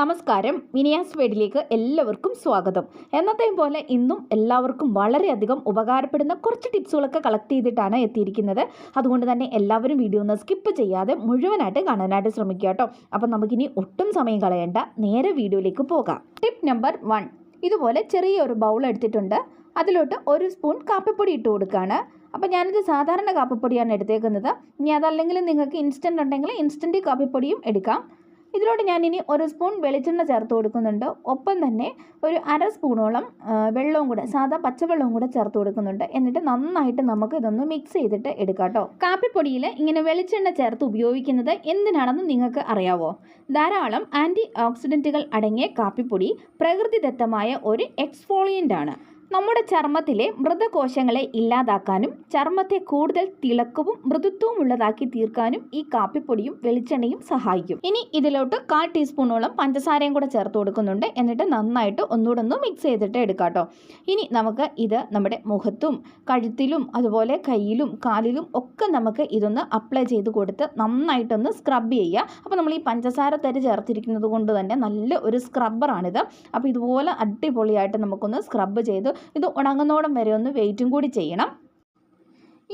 നമസ്കാരം. മിനിയാസ് വേഡിലേക്ക് എല്ലാവർക്കും സ്വാഗതം. എന്നത്തെയും പോലെ ഇന്നും എല്ലാവർക്കും വളരെയധികം ഉപകാരപ്പെടുന്ന കുറച്ച് ടിപ്സുകളൊക്കെ കളക്ട് ചെയ്തിട്ടാണ് എത്തിയിരിക്കുന്നത്. അതുകൊണ്ട് തന്നെ എല്ലാവരും വീഡിയോ ഒന്ന് സ്കിപ്പ് ചെയ്യാതെ മുഴുവനായിട്ട് കാണാനായിട്ട് ശ്രമിക്കുക കേട്ടോ. അപ്പം നമുക്കിനി ഒട്ടും സമയം കളയേണ്ട നേരെ വീഡിയോയിലേക്ക് പോകാം. ടിപ്പ് നമ്പർ വൺ ഇതുപോലെ ചെറിയൊരു ബൗൾ എടുത്തിട്ടുണ്ട്. അതിലോട്ട് ഒരു സ്പൂൺ കാപ്പിപ്പൊടി ഇട്ട് കൊടുക്കുകയാണ് അപ്പോൾ ഞാനിത് സാധാരണ കാപ്പിപ്പൊടിയാണ് എടുത്തേക്കുന്നത്. ഇനി അതല്ലെങ്കിൽ നിങ്ങൾക്ക് ഇൻസ്റ്റന്റ് ഉണ്ടെങ്കിൽ ഇൻസ്റ്റന്റ് കാപ്പിപ്പൊടിയും എടുക്കാം. ഇതിലോട്ട് ഞാൻ ഇനി ഒരു സ്പൂൺ വെളിച്ചെണ്ണ ചേർത്ത് കൊടുക്കുന്നുണ്ട്. ഒപ്പം തന്നെ ഒരു അര സ്പൂണോളം വെള്ളവും കൂടെ സാധാ പച്ചവെള്ളവും കൂടെ ചേർത്ത് കൊടുക്കുന്നുണ്ട്. എന്നിട്ട് നന്നായിട്ട് നമുക്ക് ഇതൊന്ന് മിക്സ് ചെയ്തിട്ട് എടുക്കാം കേട്ടോ കാപ്പിപ്പൊടിയിൽ ഇങ്ങനെ വെളിച്ചെണ്ണ ചേർത്ത് ഉപയോഗിക്കുന്നത് എന്തിനാണെന്ന് നിങ്ങൾക്ക് അറിയാവോ? ധാരാളം ആന്റി ഓക്സിഡന്റുകൾ അടങ്ങിയ കാപ്പിപ്പൊടി പ്രകൃതിദത്തമായ ഒരു എക്സ്ഫോളിയന്റ് ആണ്. നമ്മുടെ ചർമ്മത്തിലെ മൃതകോശങ്ങളെ ഇല്ലാതാക്കാനും ചർമ്മത്തെ കൂടുതൽ തിളക്കവും മൃദുത്വവും ഉള്ളതാക്കി തീർക്കാനും ഈ കാപ്പിപ്പൊടിയും വെളിച്ചെണ്ണയും സഹായിക്കും. ഇനി ഇതിലോട്ട് കാൽ ടീസ്പൂണോളം പഞ്ചസാരയും കൂടെ ചേർത്ത് കൊടുക്കുന്നുണ്ട്. എന്നിട്ട് നന്നായിട്ട് ഒന്നുകൂടെ ഒന്ന് മിക്സ് ചെയ്തിട്ട് എടുക്കാട്ടോ ഇനി നമുക്ക് ഇത് നമ്മുടെ മുഖത്തും കഴുത്തിലും അതുപോലെ കയ്യിലും കാലിലും ഒക്കെ നമുക്ക് ഇതൊന്ന് അപ്ലൈ ചെയ്ത് കൊടുത്ത് നന്നായിട്ടൊന്ന് സ്ക്രബ് ചെയ്യുക. അപ്പോൾ നമ്മൾ ഈ പഞ്ചസാര തരി ചേർത്തിരിക്കുന്നത് കൊണ്ട് തന്നെ നല്ല ഒരു സ്ക്രബ്ബറാണിത് അപ്പോൾ ഇതുപോലെ അടിപൊളിയായിട്ട് നമുക്കൊന്ന് സ്ക്രബ് ചെയ്ത് ഇത് ഉണങ്ങുന്നോടം വരെ ഒന്ന് വെയിറ്റും കൂടി ചെയ്യണം.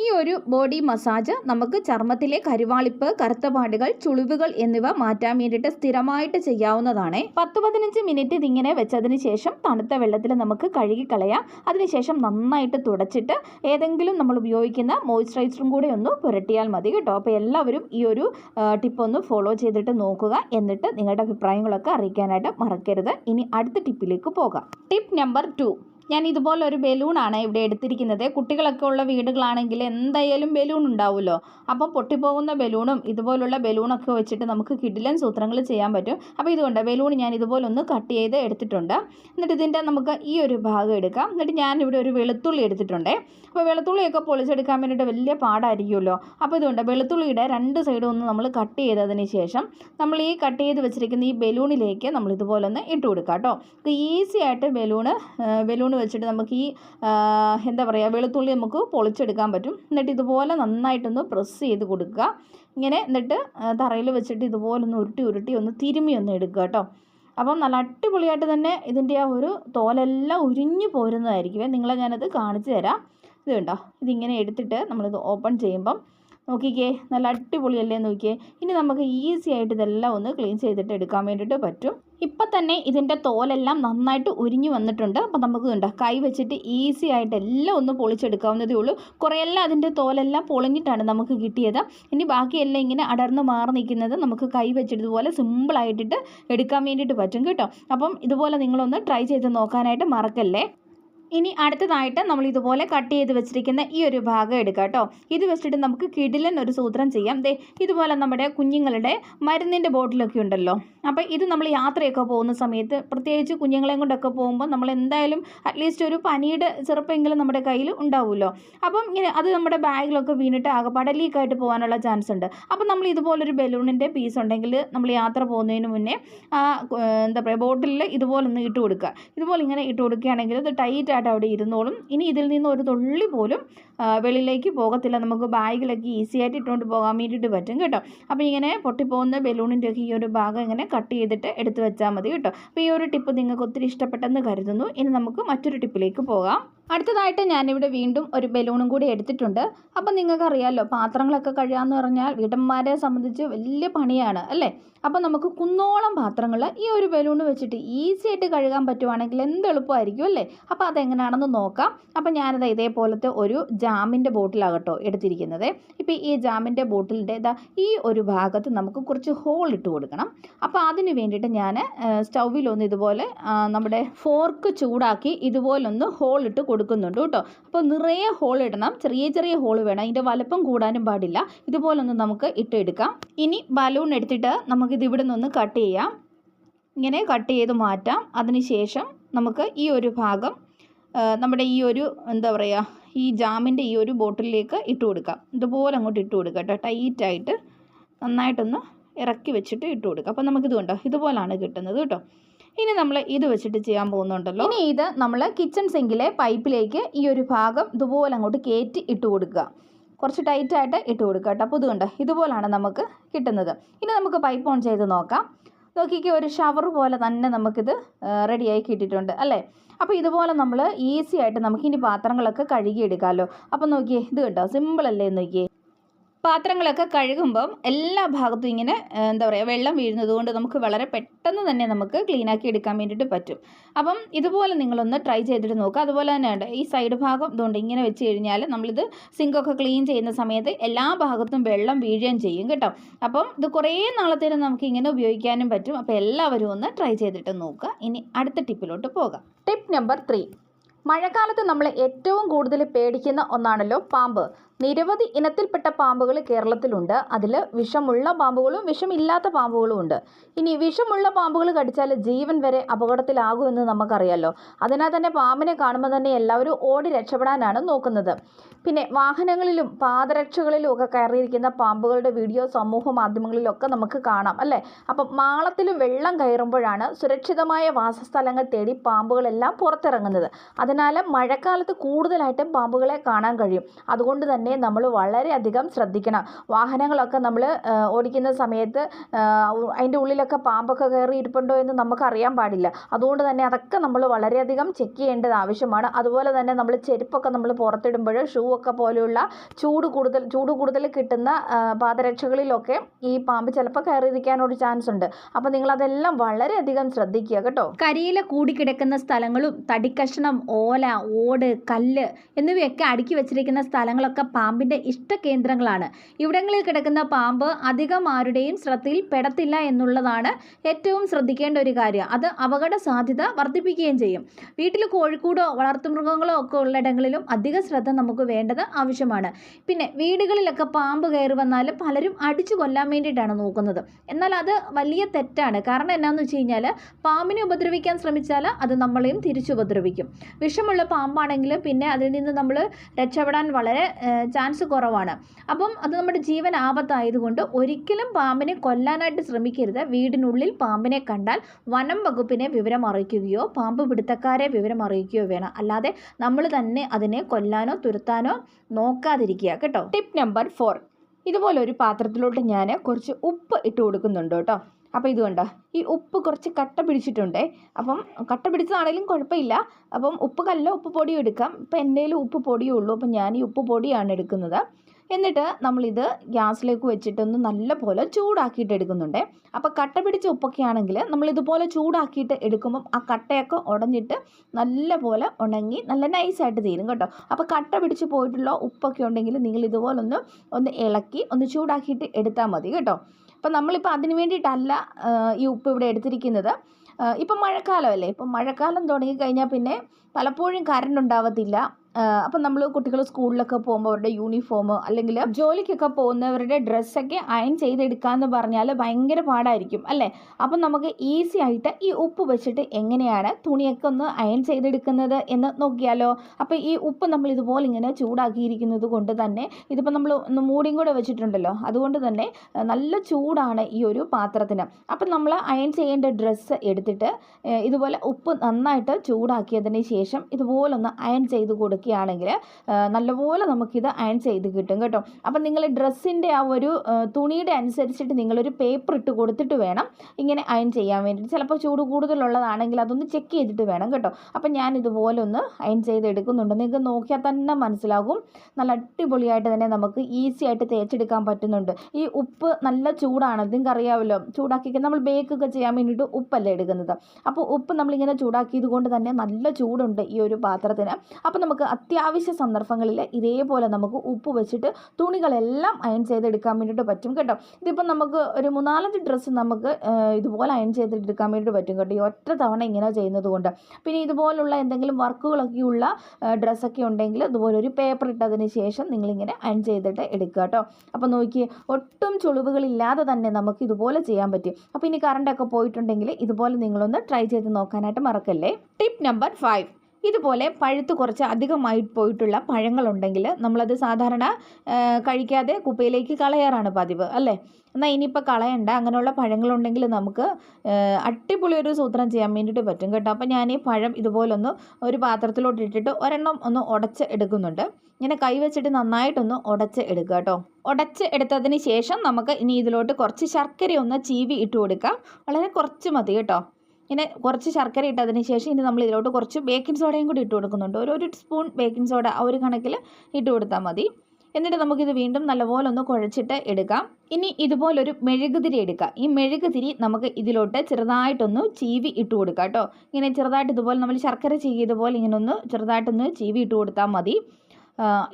ഈ ഒരു ബോഡി മസാജ് നമുക്ക് ചർമ്മത്തിലെ കരുവാളിപ്പ് കറുത്തപാടുകൾ ചുളിവുകൾ എന്നിവ മാറ്റാൻ വേണ്ടിയിട്ട് സ്ഥിരമായിട്ട് ചെയ്യാവുന്നതാണ്. പത്ത് പതിനഞ്ച് മിനിറ്റ് ഇതിങ്ങനെ വെച്ചതിന് ശേഷം തണുത്ത വെള്ളത്തിൽ നമുക്ക് കഴുകിക്കളയാം അതിനുശേഷം നന്നായിട്ട് തുടച്ചിട്ട് ഏതെങ്കിലും നമ്മൾ ഉപയോഗിക്കുന്ന മോയ്സ്ചറൈസറും കൂടെ ഒന്ന് പുരട്ടിയാൽ മതി കേട്ടോ. അപ്പോൾ എല്ലാവരും ഈ ഒരു ടിപ്പ് ഒന്ന് ഫോളോ ചെയ്തിട്ട് നോക്കുക എന്നിട്ട് നിങ്ങളുടെ അഭിപ്രായങ്ങളൊക്കെ അറിയിക്കാനായിട്ട് മറക്കരുത്. ഇനി അടുത്ത ടിപ്പിലേക്ക് പോകാം. Tip number two. ഞാൻ ഇതുപോലെ ഒരു ബലൂണാണ് ഇവിടെ എടുത്തിരിക്കുന്നത്. കുട്ടികളൊക്കെ ഉള്ള വീടുകളാണെങ്കിൽ എന്തായാലും ബലൂൺ ഉണ്ടാവുമല്ലോ. അപ്പം പൊട്ടിപ്പോകുന്ന ബലൂണും ഇതുപോലുള്ള ബലൂണൊക്കെ വെച്ചിട്ട് നമുക്ക് കിടിലൻ സൂത്രങ്ങൾ ചെയ്യാൻ പറ്റും. അപ്പോൾ ഇതുകൊണ്ട് ബലൂൺ ഞാൻ ഇതുപോലെ ഒന്ന് കട്ട് ചെയ്ത് എടുത്തിട്ടുണ്ട്. എന്നിട്ട് ഇതിന്റെ നമുക്ക് ഈ ഒരു ഭാഗം എടുക്കാം. എന്നിട്ട് ഞാൻ ഇവിടെ ഒരു വെളുത്തുള്ളി എടുത്തിട്ടുണ്ട്. അപ്പോൾ വെളുത്തുള്ളിയൊക്കെ പൊളിച്ചെടുക്കാൻ വേണ്ടിയിട്ട് വലിയ പാടായിരിക്കുമല്ലോ. അപ്പോൾ ഇതുകൊണ്ട് വെളുത്തുള്ളിയുടെ രണ്ട് സൈഡും ഒന്ന് നമ്മൾ കട്ട് ചെയ്തതിന് ശേഷം നമ്മൾ ഈ കട്ട് ചെയ്ത് വെച്ചിരിക്കുന്ന ഈ ബലൂണിലേക്ക് നമ്മൾ ഇതുപോലെ ഒന്ന് ഇട്ട് കൊടുക്കാം കേട്ടോ. ഈസി ആയിട്ട് ബലൂണ് ബലൂൺ വെച്ചിട്ട് നമുക്ക് ഈ എന്താ പറയുക വെളുത്തുള്ളി നമുക്ക് പൊളിച്ചെടുക്കാൻ പറ്റും. എന്നിട്ട് ഇതുപോലെ നന്നായിട്ടൊന്ന് പ്രസ് ചെയ്ത് കൊടുക്കുക. ഇങ്ങനെ എന്നിട്ട് തറയിൽ വെച്ചിട്ട് ഇതുപോലെ ഒന്ന് ഉരുട്ടി ഉരുട്ടി ഒന്ന് തിരുമ്മി ഒന്ന് എടുക്കുക കേട്ടോ. അപ്പം നല്ല അടിപൊളിയായിട്ട് തന്നെ ഇതിന്റെ ആ ഒരു തോലെല്ലാം ഉരിഞ്ഞു പോരുന്നതായിരിക്കുമേ നിങ്ങളെ ഞാനത് കാണിച്ചു തരാം. ഇത് കണ്ടോ? ഇതിങ്ങനെ എടുത്തിട്ട് നമ്മളിത് ഓപ്പൺ ചെയ്യുമ്പം നോക്കിക്കേ നല്ല അടിപൊളിയല്ലേ നോക്കിയേ? ഇനി നമുക്ക് ഈസി ആയിട്ട് ഇതെല്ലാം ഒന്ന് ക്ലീൻ ചെയ്തിട്ട് എടുക്കാൻ വേണ്ടിയിട്ട് പറ്റും. ഇപ്പം തന്നെ ഇതിന്റെ തോലെല്ലാം നന്നായിട്ട് ഉരിഞ്ഞു വന്നിട്ടുണ്ട്. അപ്പം നമുക്ക് കണ്ടോ കൈ വെച്ചിട്ട് ഈസി ആയിട്ട് എല്ലാം ഒന്ന് പൊളിച്ചെടുക്കാവുന്നതേ ഉള്ളൂ. കുറേയെല്ലാം അതിന്റെ തോലെല്ലാം പൊളിഞ്ഞിട്ടാണ് നമുക്ക് കിട്ടിയത്. ഇനി ബാക്കിയെല്ലാം ഇങ്ങനെ അടർന്ന് മാറി നിൽക്കുന്നത് നമുക്ക് കൈ വെച്ചിട്ട് ഇതുപോലെ സിമ്പിളായിട്ടിട്ട് എടുക്കാൻ വേണ്ടിയിട്ട് പറ്റും കേട്ടോ. അപ്പം ഇതുപോലെ നിങ്ങളൊന്ന് ട്രൈ ചെയ്ത് നോക്കാനായിട്ട് മറക്കല്ലേ? ഇനി അടുത്തതായിട്ട് നമ്മൾ ഇതുപോലെ കട്ട് ചെയ്ത് വെച്ചിരിക്കുന്ന ഈ ഒരു ഭാഗം എടുക്കാം കേട്ടോ ഇത് വെച്ചിട്ട് നമുക്ക് കിടിലൻ ഒരു സൂത്രം ചെയ്യാം. ദേ ഇതുപോലെ നമ്മുടെ കുഞ്ഞുങ്ങളുടെ മരുന്നിന്റെ ബോട്ടിലൊക്കെ ഉണ്ടല്ലോ. അപ്പോൾ ഇത് നമ്മൾ യാത്രയൊക്കെ പോകുന്ന സമയത്ത് പ്രത്യേകിച്ച് കുഞ്ഞുങ്ങളെയും കൊണ്ടൊക്കെ പോകുമ്പോൾ നമ്മൾ എന്തായാലും അറ്റ്ലീസ്റ്റ് ഒരു പനിയുടെ ചെറുപ്പെങ്കിലും നമ്മുടെ കയ്യിൽ ഉണ്ടാവുമല്ലോ. അപ്പം ഇങ്ങനെ അത് നമ്മുടെ ബാഗിലൊക്കെ വീണിട്ട് ആകെപ്പാടെ ലീക്കായിട്ട് പോകാനുള്ള ചാൻസ് ഉണ്ട്. അപ്പം നമ്മൾ ഇതുപോലൊരു ബലൂണിന്റെ പീസ് ഉണ്ടെങ്കിൽ നമ്മൾ യാത്ര പോകുന്നതിന് മുന്നേ എന്താ പറയുക ബോട്ടിലിൽ ഇതുപോലെ ഒന്ന് ഇട്ട് കൊടുക്കുക. ഇതുപോലെ ഇങ്ങനെ ഇട്ട് കൊടുക്കുകയാണെങ്കിൽ അത് ടൈറ്റ് അവിടെ ഇരുന്നോളും. ഇനി ഇതിൽ നിന്ന് ഒരു തുള്ളി പോലും വെളിയിലേക്ക് പോകത്തില്ല. നമുക്ക് ബാഗിലൊക്കെ ഈസി ആയിട്ട് ഇട്ടുകൊണ്ട് പോകാൻ വേണ്ടിയിട്ട് പറ്റും കേട്ടോ. അപ്പോൾ ഇങ്ങനെ പൊട്ടിപ്പോകുന്ന ബലൂണിന്റെ ഒക്കെ ഈ ഒരു ഭാഗം ഇങ്ങനെ കട്ട് ചെയ്തിട്ട് എടുത്ത് വെച്ചാൽ മതി കേട്ടോ. അപ്പോൾ ഈ ഒരു ടിപ്പ് നിങ്ങൾക്ക് ഒത്തിരി ഇഷ്ടപ്പെട്ടെന്ന് കരുതുന്നു. ഇനി നമുക്ക് മറ്റൊരു ടിപ്പിലേക്ക് പോകാം. അടുത്തതായിട്ട് ഞാനിവിടെ വീണ്ടും ഒരു ബലൂണും കൂടി എടുത്തിട്ടുണ്ട്. അപ്പം നിങ്ങൾക്കറിയാമല്ലോ പാത്രങ്ങളൊക്കെ കഴുകാമെന്ന് പറഞ്ഞാൽ വീട്ടമ്മമാരെ സംബന്ധിച്ച് വലിയ പണിയാണ് അല്ലേ? അപ്പം നമുക്ക് കുന്നോളം പാത്രങ്ങൾ ഈ ഒരു ബലൂൺ വെച്ചിട്ട് ഈസി ആയിട്ട് കഴുകാൻ പറ്റുവാണെങ്കിൽ എന്ത് എളുപ്പമായിരിക്കും അല്ലേ? അപ്പോൾ അതെങ്ങനെയാണെന്ന് നോക്കാം. അപ്പം ഞാനത് ഇതേപോലത്തെ ഒരു ജാമിന്റെ ബോട്ടിലാകട്ടോ എടുത്തിരിക്കുന്നത്. ഇപ്പോൾ ഈ ജാമിന്റെ ബോട്ടിലിന്റെ ഇതാ ഈ ഒരു ഭാഗത്ത് നമുക്ക് കുറച്ച് ഹോൾ ഇട്ട് കൊടുക്കണം. അപ്പോൾ അതിന് വേണ്ടിയിട്ട് ഞാൻ സ്റ്റൗവിലൊന്ന് ഇതുപോലെ നമ്മുടെ ഫോർക്ക് ചൂടാക്കി ഇതുപോലൊന്ന് ഹോൾ ഇട്ട് കൊടുക്കുന്നുണ്ട് കേട്ടോ. അപ്പോൾ നിറയെ ഹോൾ ഇടണം. ചെറിയ ചെറിയ ഹോൾ വേണം. അതിന്റെ വലപ്പം കൂടാനും പാടില്ല. ഇതുപോലൊന്ന് നമുക്ക് ഇട്ടെടുക്കാം. ഇനി ബലൂൺ എടുത്തിട്ട് നമുക്കിത് ഇവിടെ നിന്ന് കട്ട് ചെയ്യാം. ഇങ്ങനെ കട്ട് ചെയ്ത് മാറ്റാം. അതിനുശേഷം നമുക്ക് ഈ ഒരു ഭാഗം നമ്മുടെ ഈ ഒരു എന്താ പറയുക ഈ ജാമിന്റെ ഈ ഒരു ബോട്ടിലേക്ക് ഇട്ട് കൊടുക്കാം. ഇതുപോലെ അങ്ങോട്ട് ഇട്ട് കൊടുക്കാം കേട്ടോ. ടൈറ്റായിട്ട് നന്നായിട്ടൊന്ന് ഇറക്കി വെച്ചിട്ട് ഇട്ട് കൊടുക്കുക അപ്പോൾ നമുക്കിത് കണ്ടോ? ഇതുപോലാണ് കിട്ടുന്നത് കേട്ടോ. ഇനി നമ്മൾ ഇത് വെച്ചിട്ട് ചെയ്യാൻ പോകുന്നുണ്ടല്ലോ. ഇനി ഇത് നമ്മൾ കിച്ചൺ സിങ്കിലെ പൈപ്പിലേക്ക് ഈ ഒരു ഭാഗം ഇതുപോലെ അങ്ങോട്ട് കയറ്റി ഇട്ട് കൊടുക്കുക. കുറച്ച് ടൈറ്റായിട്ട് ഇട്ട് കൊടുക്കുക കേട്ടോ. അപ്പോൾ ഇത് കണ്ടോ? ഇതുപോലാണ് നമുക്ക് കിട്ടുന്നത്. ഇനി നമുക്ക് പൈപ്പ് ഓൺ ചെയ്ത് നോക്കാം. നോക്കിക്കേ ഒരു ഷവർ പോലെ തന്നെ നമുക്കിത് റെഡിയായി കിട്ടിയിട്ടുണ്ട് അല്ലേ? അപ്പോൾ ഇതുപോലെ നമ്മൾ ഈസി ആയിട്ട് നമുക്ക് ഇനി പാത്രങ്ങളൊക്കെ കഴുകിയെടുക്കാമല്ലോ അപ്പോൾ നോക്കിയേ ഇത് കേട്ടോ സിമ്പിളല്ലേ നോക്കിയേ. പാത്രങ്ങളൊക്കെ കഴുകുമ്പം എല്ലാ ഭാഗത്തും ഇങ്ങനെ എന്താ പറയുക വെള്ളം വീഴുന്നത് കൊണ്ട് നമുക്ക് വളരെ പെട്ടെന്ന് തന്നെ നമുക്ക് ക്ലീനാക്കി എടുക്കാൻ വേണ്ടിയിട്ട് പറ്റും. അപ്പം ഇതുപോലെ നിങ്ങളൊന്ന് ട്രൈ ചെയ്തിട്ട് നോക്കുക അതുപോലെ തന്നെ ഉണ്ട് ഈ സൈഡ് ഭാഗം ഇതുകൊണ്ട് ഇങ്ങനെ വെച്ച് കഴിഞ്ഞാൽ നമ്മളിത് സിങ്കൊക്കെ ക്ലീൻ ചെയ്യുന്ന സമയത്ത് എല്ലാ ഭാഗത്തും വെള്ളം വീഴുകയും ചെയ്യും കേട്ടോ. അപ്പം ഇത് കുറേ നാളത്തേനും നമുക്ക് ഇങ്ങനെ ഉപയോഗിക്കാനും പറ്റും. അപ്പോൾ എല്ലാവരും ഒന്ന് ട്രൈ ചെയ്തിട്ട് നോക്കുക ഇനി അടുത്ത ടിപ്പിലോട്ട് പോകാം. ടിപ്പ് നമ്പർ ത്രീ മഴക്കാലത്ത് നമ്മൾ ഏറ്റവും കൂടുതൽ പേടിക്കുന്ന ഒന്നാണല്ലോ പാമ്പ്. നിരവധി ഇനത്തിൽപ്പെട്ട പാമ്പുകൾ കേരളത്തിലുണ്ട്. അതിൽ വിഷമുള്ള പാമ്പുകളും വിഷമില്ലാത്ത പാമ്പുകളും ഉണ്ട്. ഇനി വിഷമുള്ള പാമ്പുകൾ കടിച്ചാൽ ജീവൻ വരെ അപകടത്തിലാകുമെന്ന് നമുക്കറിയാലോ. അതിനാൽ തന്നെ പാമ്പിനെ കാണുമ്പോൾ തന്നെ എല്ലാവരും ഓടി രക്ഷപ്പെടാനാണ് നോക്കുന്നത്. പിന്നെ വാഹനങ്ങളിലും പാദരക്ഷകളിലും ഒക്കെ കയറിയിരിക്കുന്ന പാമ്പുകളുടെ വീഡിയോ സമൂഹ മാധ്യമങ്ങളിലൊക്കെ നമുക്ക് കാണാം അല്ലേ? അപ്പം മാളത്തിലും വെള്ളം കയറുമ്പോഴാണ് സുരക്ഷിതമായ വാസസ്ഥലങ്ങൾ തേടി പാമ്പുകളെല്ലാം പുറത്തിറങ്ങുന്നത്. അതിനാൽ മഴക്കാലത്ത് കൂടുതലായിട്ടും പാമ്പുകളെ കാണാൻ കഴിയും. അതുകൊണ്ട് തന്നെ നമ്മൾ വളരെയധികം ശ്രദ്ധിക്കണം. വാഹനങ്ങളൊക്കെ നമ്മൾ ഓടിക്കുന്ന സമയത്ത് അതിന്റെ ഉള്ളിലൊക്കെ പാമ്പൊക്കെ കയറി ഇരിപ്പുണ്ടോ എന്ന് നമുക്ക് അറിയാൻ പാടില്ല. അതുകൊണ്ട് തന്നെ അതൊക്കെ നമ്മൾ വളരെയധികം ചെക്ക് ചെയ്യേണ്ടത് ആവശ്യമാണ്. അതുപോലെ തന്നെ നമ്മൾ ചെരുപ്പൊക്കെ നമ്മൾ പുറത്തിടുമ്പോൾ ഷൂ ഒക്കെ പോലെയുള്ള ചൂട് കൂടുതൽ ചൂട് കൂടുതൽ കിട്ടുന്ന പാദരക്ഷകളിലൊക്കെ ഈ പാമ്പ് ചിലപ്പോൾ കയറിയിരിക്കാനൊരു ചാൻസ് ഉണ്ട്. അപ്പോൾ നിങ്ങളതെല്ലാം വളരെയധികം ശ്രദ്ധിക്കുക കേട്ടോ. കരിയില കൂടിക്കിടക്കുന്ന സ്ഥലങ്ങളും തടിക്കഷ്ണം ഓല ഓട് കല്ല് എന്നിവയൊക്കെ അടുക്കി വെച്ചിരിക്കുന്ന സ്ഥലങ്ങളൊക്കെ പാമ്പിന്റെ ഇഷ്ടകേന്ദ്രങ്ങളാണ്. ഇവിടങ്ങളിൽ കിടക്കുന്ന പാമ്പ് അധികം ആരുടെയും ശ്രദ്ധയിൽ പെടത്തില്ല എന്നുള്ളതാണ് ഏറ്റവും ശ്രദ്ധിക്കേണ്ട ഒരു കാര്യം. അത് അപകട സാധ്യത വർദ്ധിപ്പിക്കുകയും ചെയ്യും. വീട്ടിൽ കോഴിക്കൂടോ വളർത്തുമൃഗങ്ങളോ ഒക്കെ ഉള്ളിടങ്ങളിലും അധിക ശ്രദ്ധ നമുക്ക് വേണ്ടത് ആവശ്യമാണ്. പിന്നെ വീടുകളിലൊക്കെ പാമ്പ് കയറി വന്നാൽ പലരും അടിച്ചു കൊല്ലാൻ വേണ്ടിയിട്ടാണ് നോക്കുന്നത്. എന്നാൽ അത് വലിയ തെറ്റാണ്. കാരണം എന്നാന്ന് വെച്ച് കഴിഞ്ഞാൽ പാമ്പിനെ ഉപദ്രവിക്കാൻ ശ്രമിച്ചാൽ അത് നമ്മളെയും തിരിച്ചുപദ്രവിക്കും. വിഷമുള്ള പാമ്പാണെങ്കിൽ പിന്നെ അതിൽ നിന്ന് നമ്മൾ രക്ഷപ്പെടാൻ വളരെ ചാൻസ് കുറവാണ്. അപ്പം അത് നമ്മുടെ ജീവൻ ആപത്തായതുകൊണ്ട് ഒരിക്കലും പാമ്പിനെ കൊല്ലാനായിട്ട് ശ്രമിക്കരുത്. വീടിനുള്ളിൽ പാമ്പിനെ കണ്ടാൽ വനം വകുപ്പിനെ വിവരം അറിയിക്കുകയോ പാമ്പ് പിടുത്തക്കാരെ വിവരം അറിയിക്കുകയോ വേണം. അല്ലാതെ നമ്മൾ തന്നെ അതിനെ കൊല്ലാനോ തുരത്താനോ നോക്കാതിരിക്കുക കേട്ടോ. ടിപ്പ് നമ്പർ ഫോർ ഇതുപോലെ ഒരു പാത്രത്തിലോട്ട് ഞാൻ കുറച്ച് ഉപ്പ് ഇട്ട് കൊടുക്കുന്നുണ്ട് കേട്ടോ. അപ്പോൾ ഇതുകൊണ്ട് ഈ ഉപ്പ് കുറച്ച് കട്ട പിടിച്ചിട്ടുണ്ട്. അപ്പം കട്ട പിടിച്ചതാണെങ്കിലും കുഴപ്പമില്ല. അപ്പം ഉപ്പ് കല്ല ഉപ്പ് പൊടിയും എടുക്കാം. ഇപ്പം എന്റെ ഉപ്പ് പൊടിയേ ഉള്ളൂ. അപ്പം ഞാൻ ഈ ഉപ്പ് പൊടിയാണ് എടുക്കുന്നത്. എന്നിട്ട് നമ്മളിത് ഗ്യാസിലേക്ക് വെച്ചിട്ടൊന്ന് നല്ല പോലെ ചൂടാക്കിയിട്ട് എടുക്കുന്നുണ്ട്. അപ്പോൾ കട്ട പിടിച്ച ഉപ്പൊക്കെ ആണെങ്കിൽ നമ്മളിതുപോലെ ചൂടാക്കിയിട്ട് എടുക്കുമ്പം ആ കട്ടയൊക്കെ ഉടഞ്ഞിട്ട് നല്ല പോലെ ഉണങ്ങി നല്ല നൈസായിട്ട് തീരും കേട്ടോ. അപ്പോൾ കട്ട പിടിച്ച് പോയിട്ടുള്ള ഉപ്പൊക്കെ ഉണ്ടെങ്കിൽ നിങ്ങൾ ഇതുപോലൊന്ന് ഒന്ന് ഇളക്കി ഒന്ന് ചൂടാക്കിയിട്ട് എടുത്താൽ മതി കേട്ടോ. അപ്പം നമ്മളിപ്പോൾ അതിന് വേണ്ടിയിട്ടല്ല ഈ ഉപ്പ് ഇവിടെ എടുത്തിരിക്കുന്നത്. ഇപ്പം മഴക്കാലമല്ലേ? ഇപ്പം മഴക്കാലം തുടങ്ങിക്കഴിഞ്ഞാൽ പിന്നെ പലപ്പോഴും കറണ്ട് ഉണ്ടാവത്തില്ല. അപ്പം നമ്മൾ കുട്ടികൾ സ്കൂളിലൊക്കെ പോകുമ്പോൾ അവരുടെ യൂണിഫോം അല്ലെങ്കിൽ ജോലിക്കൊക്കെ പോകുന്നവരുടെ ഡ്രസ്സൊക്കെ അയൺ ചെയ്തെടുക്കാമെന്ന് പറഞ്ഞാൽ ഭയങ്കര പാടായിരിക്കും അല്ലേ? അപ്പം നമുക്ക് ഈസി ആയിട്ട് ഈ ഉപ്പ് വെച്ചിട്ട് എങ്ങനെയാണ് തുണിയൊക്കെ ഒന്ന് അയൺ ചെയ്തെടുക്കുന്നത് എന്ന് നോക്കിയാലോ? അപ്പോൾ ഈ ഉപ്പ് നമ്മൾ ഇതുപോലെ ഇങ്ങനെ ചൂടാക്കിയിരിക്കുന്നത് കൊണ്ട് തന്നെ ഇതിപ്പോൾ നമ്മൾ ഒന്ന് മൂടിയും കൂടെ വെച്ചിട്ടുണ്ടല്ലോ അതുകൊണ്ട് തന്നെ നല്ല ചൂടാണ് ഈ ഒരു പാത്രത്തിന്. അപ്പം നമ്മൾ അയൺ ചെയ്യേണ്ട ഡ്രസ്സ് എടുത്തിട്ട് ഇതുപോലെ ഉപ്പ് നന്നായിട്ട് ചൂടാക്കിയതിന് ശേഷം ഇതുപോലൊന്ന് അയൺ ചെയ്ത് കൊടുക്കുകയാണെങ്കിൽ നല്ലപോലെ നമുക്കിത് അയൺ ചെയ്ത് കിട്ടും കേട്ടോ. അപ്പം നിങ്ങൾ ഡ്രസ്സിന്റെ ആ ഒരു തുണിയുടെ അനുസരിച്ചിട്ട് നിങ്ങളൊരു പേപ്പർ ഇട്ട് കൊടുത്തിട്ട് വേണം ഇങ്ങനെ അയൺ ചെയ്യാൻ വേണ്ടിയിട്ട്. ചിലപ്പോൾ ചൂട് കൂടുതലുള്ളതാണെങ്കിൽ അതൊന്ന് ചെക്ക് ചെയ്തിട്ട് വേണം കേട്ടോ. അപ്പം ഞാൻ ഇതുപോലെ ഒന്ന് അയൺ ചെയ്ത് എടുക്കുന്നുണ്ട്. നിങ്ങൾക്ക് നോക്കിയാൽ തന്നെ മനസ്സിലാകും. നല്ല അടിപൊളിയായിട്ട് തന്നെ നമുക്ക് ഈസി ആയിട്ട് തേച്ചെടുക്കാൻ പറ്റുന്നുണ്ട്. ഈ ഉപ്പ് നല്ല ചൂടാണ്. നിങ്ങൾക്ക് അറിയാമല്ലോ ചൂടാക്കി നമ്മൾ ബേക്കൊക്കെ ചെയ്യാൻ വേണ്ടിയിട്ട് ഉപ്പല്ലേ എടുക്കുന്നത്. അപ്പോൾ ഉപ്പ് നമ്മളിങ്ങനെ ചൂടാക്കിയത് കൊണ്ട് തന്നെ നല്ല ചൂടുണ്ട് ഈ ഒരു പാത്രത്തിന്. അപ്പോൾ നമുക്ക് അത്യാവശ്യ സന്ദർഭങ്ങളിൽ ഇതേപോലെ നമുക്ക് ഉപ്പ് വെച്ചിട്ട് തുണികളെല്ലാം അയൺ ചെയ്തെടുക്കാൻ വേണ്ടിയിട്ട് പറ്റും കേട്ടോ. ഇതിപ്പോൾ നമുക്ക് ഒരു മൂന്നാലഞ്ച് ഡ്രസ്സ് നമുക്ക് ഇതുപോലെ അയൺ ചെയ്തെടുക്കാൻ വേണ്ടിയിട്ട് പറ്റും കേട്ടോ. ഈ ഒറ്റ തവണ ഇങ്ങനെ ചെയ്യുന്നത് കൊണ്ട്. പിന്നെ ഇതുപോലുള്ള എന്തെങ്കിലും വർക്കുകളൊക്കെ ഉള്ള ഡ്രസ്സൊക്കെ ഉണ്ടെങ്കിൽ ഇതുപോലെ ഒരു പേപ്പർ ഇട്ടതിന് ശേഷം നിങ്ങളിങ്ങനെ അയൺ ചെയ്തിട്ട് എടുക്കുക കേട്ടോ. അപ്പോൾ നോക്കി ഒട്ടും ചുളിവുകളില്ലാതെ തന്നെ നമുക്ക് ഇതുപോലെ ചെയ്യാൻ പറ്റും. അപ്പോൾ ഇനി കറണ്ടൊക്കെ പോയിട്ടുണ്ടെങ്കിൽ ഇതുപോലെ നിങ്ങളൊന്ന് ട്രൈ ചെയ്ത് നോക്കാനായിട്ട് മറക്കല്ലേ? ടിപ്പ് നമ്പർ ഫൈവ് ഇതുപോലെ പഴുത്ത് കുറച്ച് അധികമായി പോയിട്ടുള്ള പഴങ്ങളുണ്ടെങ്കിൽ നമ്മളത് സാധാരണ കഴിക്കാതെ കുപ്പയിലേക്ക് കളയാറാണ് പതിവ് അല്ലേ? എന്നാൽ ഇനിയിപ്പോൾ കളയണ്ട. അങ്ങനെയുള്ള പഴങ്ങളുണ്ടെങ്കിൽ നമുക്ക് അടിപൊളി ഒരു സൂത്രം ചെയ്യാൻ വേണ്ടിയിട്ട് പറ്റും കേട്ടോ. അപ്പോൾ ഞാൻ ഈ പഴം ഇതുപോലൊന്ന് ഒരു പാത്രത്തിലോട്ട് ഇട്ടിട്ട് ഒരെണ്ണം ഒന്ന് ഉടച്ച് എടുക്കുന്നുണ്ട്. ഇങ്ങനെ കൈ വെച്ചിട്ട് നന്നായിട്ടൊന്ന് ഉടച്ച് എടുക്കുക കേട്ടോ. ഉടച്ച് എടുത്തതിന് ശേഷം നമുക്ക് ഇനി ഇതിലോട്ട് കുറച്ച് ശർക്കര ഒന്ന് ചീവി ഇട്ട് കൊടുക്കാം. വളരെ കുറച്ച് മതി കേട്ടോ. ഇങ്ങനെ കുറച്ച് ശർക്കര ഇട്ടതിന് ശേഷം ഇനി നമ്മൾ ഇതിലോട്ട് കുറച്ച് ബേക്കിംഗ് സോഡയും കൂടി ഇട്ട് കൊടുക്കുന്നുണ്ട്. ഒരു ഒരു സ്പൂൺ ബേക്കിംഗ് സോഡ ആ ഒരു കണക്കിൽ ഇട്ട് കൊടുത്താൽ മതി. എന്നിട്ട് നമുക്കിത് വീണ്ടും നല്ലപോലെ ഒന്ന് കുഴച്ചിട്ട് എടുക്കാം. ഇനി ഇതുപോലൊരു മെഴുകുതിരി എടുക്കുക ഈ മെഴുകുതിരി നമുക്ക് ഇതിലോട്ട് ചെറുതായിട്ടൊന്ന് ചീവി ഇട്ട് കൊടുക്കാം കേട്ടോ. ഇങ്ങനെ ചെറുതായിട്ട് ഇതുപോലെ നമ്മൾ ശർക്കര ചെയ്തതുപോലെ ഇങ്ങനെ ഒന്ന് ചെറുതായിട്ടൊന്ന് ചീവി ഇട്ട് കൊടുത്താൽ മതി.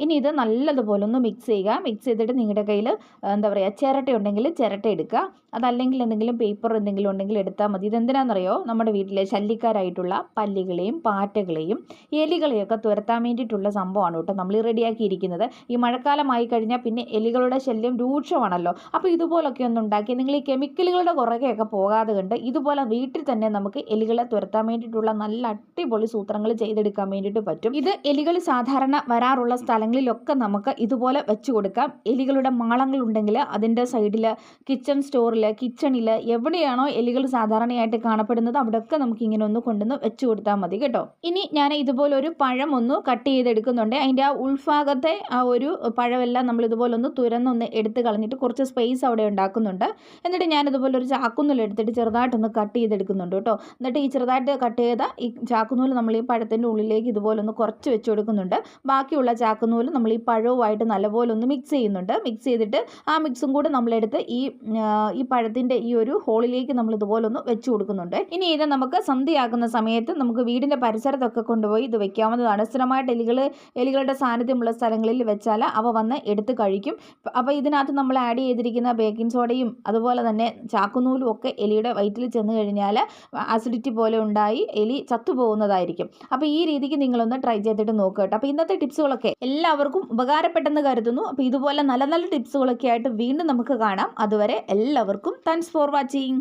ഇനി ഇത് നല്ലതുപോലെ ഒന്ന് മിക്സ് ചെയ്യുക. മിക്സ് ചെയ്തിട്ട് നിങ്ങളുടെ കയ്യിൽ എന്താ പറയുക ചിരട്ട ഉണ്ടെങ്കിൽ ചിരട്ട എടുക്കുക. അതല്ലെങ്കിൽ എന്തെങ്കിലും പേപ്പർ എന്തെങ്കിലും ഉണ്ടെങ്കിൽ എടുത്താൽ മതി. ഇതെന്തിനാണെന്നറിയോ? നമ്മുടെ വീട്ടിലെ ശല്യക്കാരായിട്ടുള്ള പല്ലികളെയും പാറ്റകളെയും എലികളെയൊക്കെ തുരത്താൻ വേണ്ടിയിട്ടുള്ള സംഭവമാണ് കേട്ടോ നമ്മൾ റെഡിയാക്കിയിരിക്കുന്നത്. ഈ മഴക്കാലമായി കഴിഞ്ഞാൽ പിന്നെ എലികളുടെ ശല്യം രൂക്ഷമാണല്ലോ. അപ്പോൾ ഇതുപോലൊക്കെ ഒന്ന് ഉണ്ടാക്കി നിങ്ങൾ ഈ കെമിക്കലുകളുടെ പുറകെയൊക്കെ പോകാതെ കണ്ട് ഇതുപോലെ വീട്ടിൽ തന്നെ നമുക്ക് എലികളെ തുരത്താൻ വേണ്ടിയിട്ടുള്ള നല്ല അടിപൊളി സൂത്രങ്ങൾ ചെയ്തെടുക്കാൻ വേണ്ടിയിട്ട് പറ്റും. ഇത് എലികൾ സാധാരണ വരാറുള്ള സ്ഥലങ്ങളിലൊക്കെ നമുക്ക് ഇതുപോലെ വെച്ച് കൊടുക്കാം. എലികളുടെ മാളങ്ങളുണ്ടെങ്കിൽ അതിന്റെ സൈഡിൽ കിച്ചൺ സ്റ്റോറിൽ കിച്ചണിൽ എവിടെയാണോ എലികൾ സാധാരണയായിട്ട് കാണപ്പെടുന്നത് അവിടെയൊക്കെ നമുക്ക് ഇങ്ങനെ ഒന്ന് കൊണ്ടുവന്ന് വെച്ച് കൊടുത്താൽ മതി കേട്ടോ. ഇനി ഞാൻ ഇതുപോലെ ഒരു പഴം ഒന്ന് കട്ട് ചെയ്തെടുക്കുന്നുണ്ട്. അതിന്റെ ആ ഉൾഭാഗത്തെ ആ ഒരു പഴമെല്ലാം നമ്മൾ ഇതുപോലെ ഒന്ന് തുരന്നൊന്ന് എടുത്ത് കളഞ്ഞിട്ട് കുറച്ച് സ്പേസ് അവിടെ ഉണ്ടാക്കുന്നുണ്ട്. എന്നിട്ട് ഞാൻ ഇതുപോലെ ഒരു ചാക്കുന്നൂൽ എടുത്തിട്ട് ചെറുതായിട്ടൊന്ന് കട്ട് ചെയ്തെടുക്കുന്നുണ്ട് കേട്ടോ. എന്നിട്ട് ഈ ചെറുതായിട്ട് കട്ട് ചെയ്ത ഈ ചാക്കുന്നൂൽ നമ്മൾ ഈ പഴത്തിന്റെ ഉള്ളിലേക്ക് ഇതുപോലെ ഒന്ന് കുറച്ച് വെച്ച് കൊടുക്കുന്നുണ്ട്. ബാക്കിയുള്ള ചാക്കുനൂൽ നമ്മൾ ഈ പഴവുമായിട്ട് നല്ലപോലെ ഒന്ന് മിക്സ് ചെയ്യുന്നുണ്ട്. മിക്സ് ചെയ്തിട്ട് ആ മിക്സും കൂടെ നമ്മളെടുത്ത് ഈ ഈ പഴത്തിന്റെ ഈ ഒരു ഹോളിലേക്ക് നമ്മൾ ഇതുപോലെ ഒന്ന് വെച്ച് കൊടുക്കുന്നുണ്ട്. ഇനി ഇത് നമുക്ക് സന്ധ്യയാക്കുന്ന സമയത്ത് നമുക്ക് വീടിന്റെ പരിസരത്തൊക്കെ കൊണ്ടുപോയി ഇത് വെക്കാവുന്നതാണ്. സ്ഥിരമായിട്ട് എലികൾ എലികളുടെ സാന്നിധ്യമുള്ള സ്ഥലങ്ങളിൽ വെച്ചാൽ അവ വന്ന് എടുത്ത് കഴിക്കും. അപ്പോൾ ഇതിനകത്ത് നമ്മൾ ആഡ് ചെയ്തിരിക്കുന്ന ബേക്കിംഗ് സോഡയും അതുപോലെ തന്നെ ചാക്കുനൂലും ഒക്കെ എലിയുടെ വയറ്റിൽ ചെന്ന് കഴിഞ്ഞാൽ ആസിഡിറ്റി പോലെ ഉണ്ടായി എലി ചത്തുപോകുന്നതായിരിക്കും. അപ്പോൾ ഈ രീതിക്ക് നിങ്ങളൊന്ന് ട്രൈ ചെയ്തിട്ട് നോക്കുക കേട്ടോ. അപ്പോൾ ഇന്നത്തെ ടിപ്സുകളൊക്കെ എല്ലാവർക്കും ഉപകാരപ്പെട്ടെന്ന് കരുതുന്നു. അപ്പോൾ ഇതുപോലെ നല്ല നല്ല ടിപ്സുകളൊക്കെ ആയിട്ട് വീണ്ടും നമുക്ക് കാണാം. അതുവരെ എല്ലാവർക്കും താങ്ക്സ് ഫോർ വാച്ചിങ്.